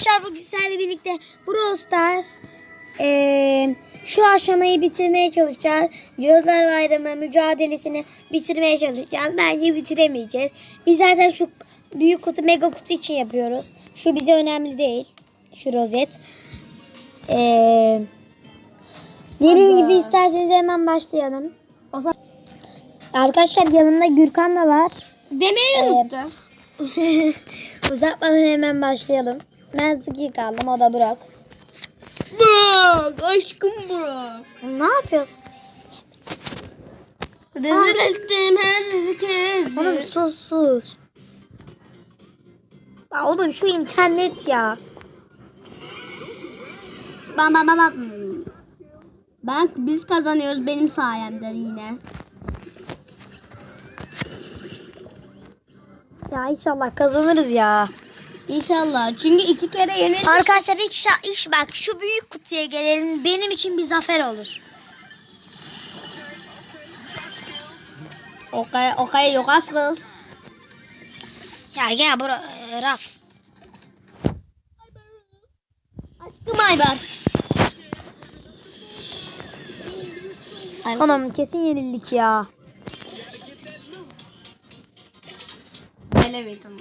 Arkadaşlar bugün sizlerle birlikte Brawl Stars eee, şu aşamayı bitirmeye çalışacağız. Cadılar Bayramı mücadelesini bitirmeye çalışacağız. Bence bitiremeyeceğiz. Biz zaten şu büyük kutu mega kutu için yapıyoruz. Şu bize önemli değil. Şu rozet. Eee dediğim gibi isterseniz hemen başlayalım. Arkadaşlar yanımda Gürkan da var. Demeyi unuttum. Uzatmadan hemen başlayalım. Ben Suki kaldım o da Burak. Bırak aşkım bırak. Ne yapıyorsun? Rezil ettim her kez. Oğlum sus sus. Ya oğlum şu internet ya. Bam bam bam bam. Ben biz kazanıyoruz benim sayemde yine. Ya inşallah kazanırız ya. İnşallah. Çünkü iki kere yenildik. Arkadaşlar şa- ilk bak şu büyük kutuya gelelim. Benim için bir zafer olur. Okay, okay, yok asıl. Ya gel bura e, Raf. Aşkım Aybar. Oğlum kesin yenildik ya. Tamam.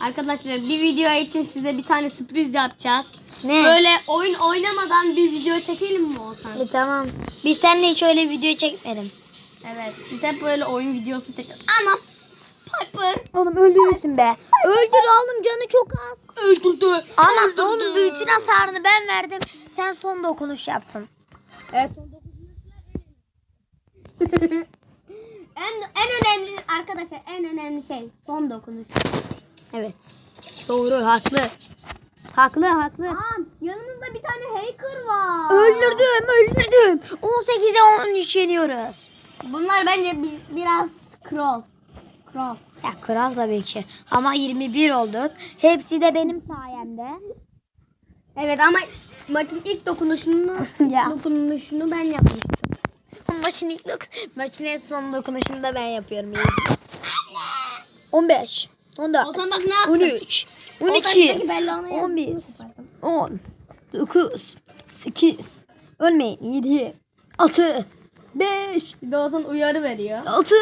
Arkadaşlar bir video için size bir tane sürpriz yapacağız. Ne? Böyle oyun oynamadan bir video çekelim mi olsan? E, tamam. Biz seninle hiç öyle video çekmedim. Evet. Biz hep böyle oyun videosu çekeriz. Anam. Piper. Oğlum öldürürsün be. Öldür oğlum canı çok az. Öldürdü. Ama oğlum bütün hasarını ben verdim. Sen son dokunuş yaptın. Evet. en en önemli arkadaşlar en önemli şey son dokunuş. Evet. Doğru haklı. Haklı haklı. Aa, yanımızda bir tane hacker var. Öldürdüm öldürdüm. 18'e 13 yeniyoruz. Bunlar bence bi- biraz troll. Troll. Ya kral tabii ki. Ama 21 olduk. Hepsi de benim sayemde. Evet ama maçın ilk dokunuşunu Ya. dokunuşunu ben yapmıştım. Maçın ilk dok maçın en son dokunuşunu da ben yapıyorum. 15 14 O zaman bak ne yaptın? 13 O 12 taraftaki Bella'nı yaptın. 11 10 9 8 Ölmeyin 7 6 5 Bir de olsan uyarı veriyor. 6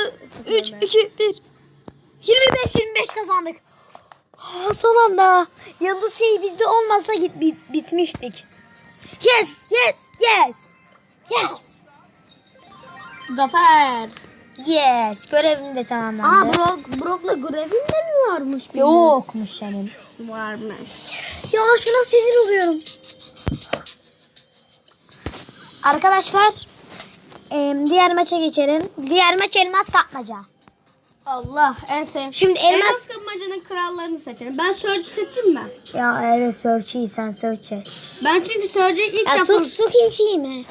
3 2 1 25 25 kazandık. Aa, son anda yıldız şey bizde olmasa git bit- bitmiştik. Yes, yes, yes. Yes. Zafer. Yes, görevim de Aa tamamlandı. Brock, Brock'la görevin de mi varmış? benim? Yokmuş senin. Varmış. Ya şuna sinir oluyorum. Arkadaşlar, em, diğer maça geçelim. Diğer maç elmas kapmaca. Allah en sevdiğim. Şimdi elmas... Elmas kapmacanın krallarını seçelim. Ben Surge seçeyim mi? Ya evet search'i sen search et. Ben çünkü Surge'ı ilk Ya defa... su, su kişi mi?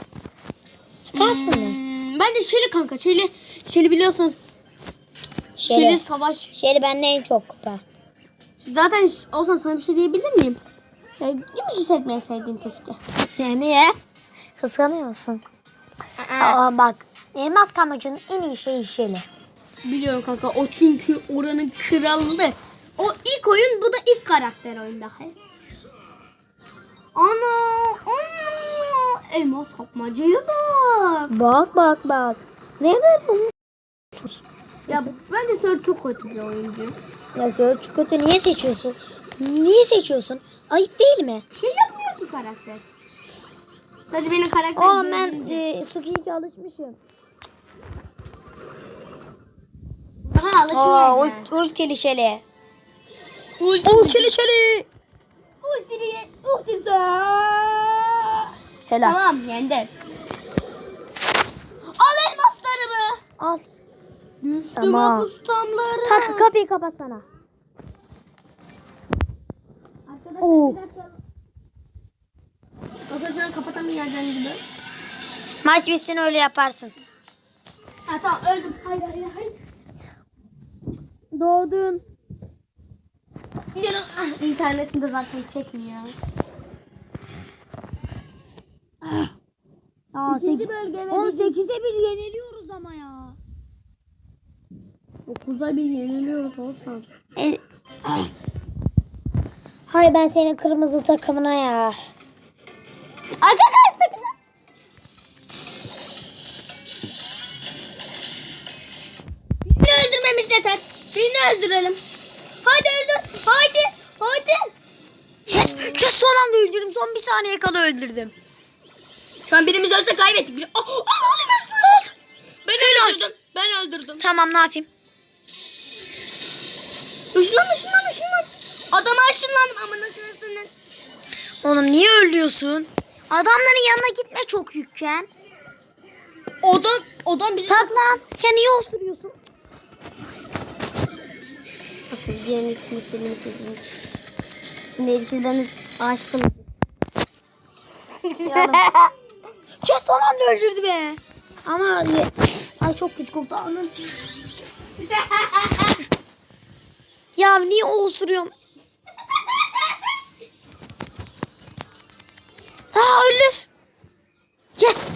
Kalsın mı? Hmm, ben de Shelly kanka. Shelly, Shelly biliyorsun. Shelly Şöyle, savaş. şöyle bende en çok kupa. Zaten olsan sana bir şey diyebilir miyim? Ya, değil mi seçmeyi sevdiğin keşke? Ya niye? Kıskanıyor musun? Aa bak, elmas kapmacının en iyi şeyi şöyle. Biliyorum kanka. O çünkü oranın kralı. O ilk oyun bu da ilk karakter oyunda. Ana! Ana! Elmas kapmacaya bak. Bak bak bak. Nereden bulmuş? Ya bence Surge çok kötü bir oyuncu. Ya search kötü niye seçiyorsun? Niye seçiyorsun? Ayıp değil mi? şey yapmıyor ki karakter. Sadece benim karakter Aa ben e, Suki'ye alışmışım. Aa alışmayacağım. ult, ultili şele. Ulti. Ultili şele. Ulti. Ultisi. Helal. Tamam yendi. Al elmaslarımı. Al. Üstüme Tamam. Kanka kapıyı kapatsana. Arkadaşlar Oo. bir dakika. Arkadaşlar kapatamayacağım gibi. Maç bitsin öyle yaparsın. Ha tamam öldüm. Hayır hayır hayır. Doğdun. Ah, internetim de zaten çekmiyor. Aa, İkinci sek- bölge ve 18'e bir yeniliyoruz ama ya. 9'a bir yeniliyoruz olsan. E, Hay ben senin kırmızı takımına ya. Arkadaş takımı. Birini öldürmemiz yeter. Birini öldürelim. Hadi öldür. Hadi. Hadi. Yes. Yes son anda öldürdüm. Son bir saniye kala öldürdüm. Şu an birimiz ölse kaybettik bile. Oh, oh, oh, Ben öldürdüm. Ben öldürdüm. Tamam ne yapayım? Işınlan ışınlan ışınlan. Adama ışınlandım amına kırasının. Oğlum niye öldürüyorsun? Adamların yanına gitme çok yükken. Oda, odan bizi... Saklan. Sen niye osuruyorsun? Diğerinin içinde silini silini. Şimdi ilkili beni aşkım. Kes son anda öldürdü be. Ama ay çok kötü koktu. Anladın Ya niye osuruyorsun? Ha ölür. Yes.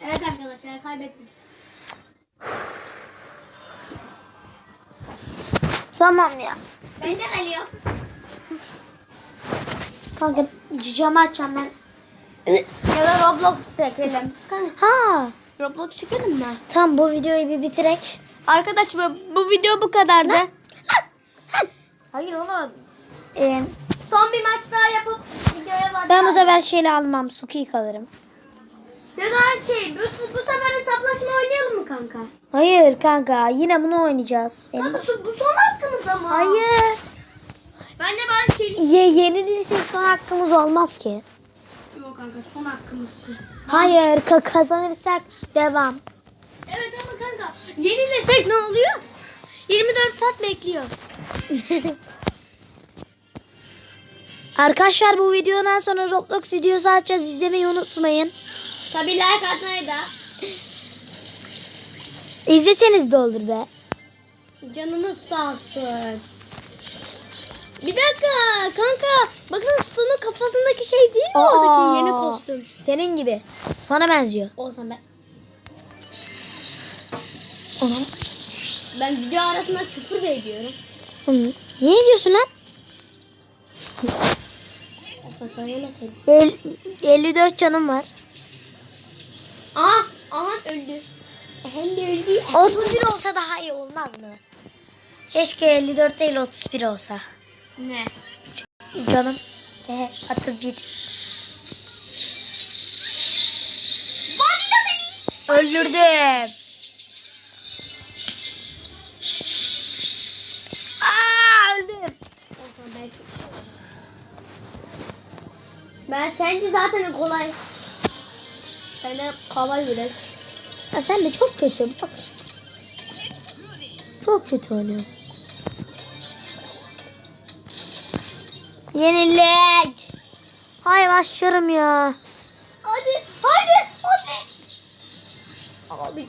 Evet arkadaşlar kaybettik. Tamam ya. Ben de geliyor. Kanka camı açacağım ben. Ya da Roblox çekelim. Ha. Roblox çekelim mi? Tamam bu videoyu bir bitirek. Arkadaş bu, bu video bu kadardı. Hayır oğlum. Ee, Son bir maç daha yapıp videoya bak. ben bu sefer şeyle almam. Suki'yi kalırım. Ya da şey bu, bu sefer hesaplaşma oynayalım mı kanka? Hayır kanka yine bunu oynayacağız. Benim- Kanka bu son hakkımız ama. Hayır. Ben de bari şey... Ye yenilirsek son hakkımız olmaz ki. Yok kanka son hakkımız. Hayır ka- kazanırsak devam. Evet ama kanka yenilesek ne oluyor? 24 saat bekliyoruz. Arkadaşlar bu videodan sonra Roblox videosu açacağız. İzlemeyi unutmayın. Tabi like atmayı da. İzleseniz de olur be. Canınız sağ olsun. Bir dakika kanka. Bakın Stu'nun kafasındaki şey değil mi oradaki yeni kostüm? Senin gibi. Sana benziyor. Olsan ben. Ona. Ben video arasında küfür de ediyorum. Hı. Niye diyorsun lan? Olsan söylemeseydin. El- 54 canım var. Aha, aha öldü. Hem de öldü. 31 olsa daha iyi olmaz mı? Keşke 54 değil 31 olsa. Ne? Canım. Ve 31. Vanilla seni. Öldürdüm. Ben sence zaten kolay. Ben de kolay bile. Ya sen de çok kötü. Bak. Çok kötü oynuyor. Yenilik. Hay başlarım ya. Hadi, hadi, hadi. Abi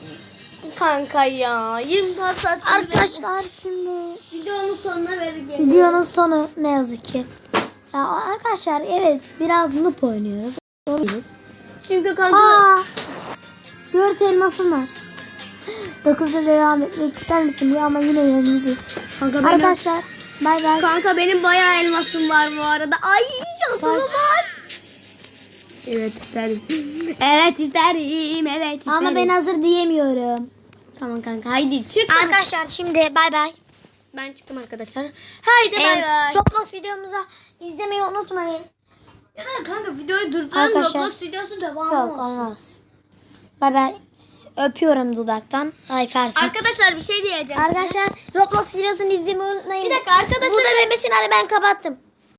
kanka ya 24 saat Arkadaşlar şimdi videonun sonuna vereceğiz. videonun sonu ne yazık ki. Ya arkadaşlar evet biraz noob oynuyoruz. Doğruyuz. Çünkü kanka Aa! Dört elmasım var. Dokuzda devam etmek ister misin? Ya ama yine yeniliriz. Kanka benim- Arkadaşlar bay bay. kanka benim bayağı elmasım var bu arada. Ay şansıma bak. Evet isterim. Evet isterim. Evet isterim. Ama ben hazır diyemiyorum. Tamam kanka haydi çık. Arkadaşlar şimdi bay bay. Ben çıktım arkadaşlar. Haydi bay bay. Roblox videomuza izlemeyi unutmayın. Ya da kanka videoyu durduralım. Arkadaşlar- Roblox videosu devam Yok olsun. olmaz. Bay bay. Öpüyorum dudaktan. Ay pardon. Arkadaşlar bir şey diyeceğim. Arkadaşlar Roblox videosunu izlemeyi unutmayın. Bir dakika arkadaşlar. Bu da demesin hadi ben kapattım.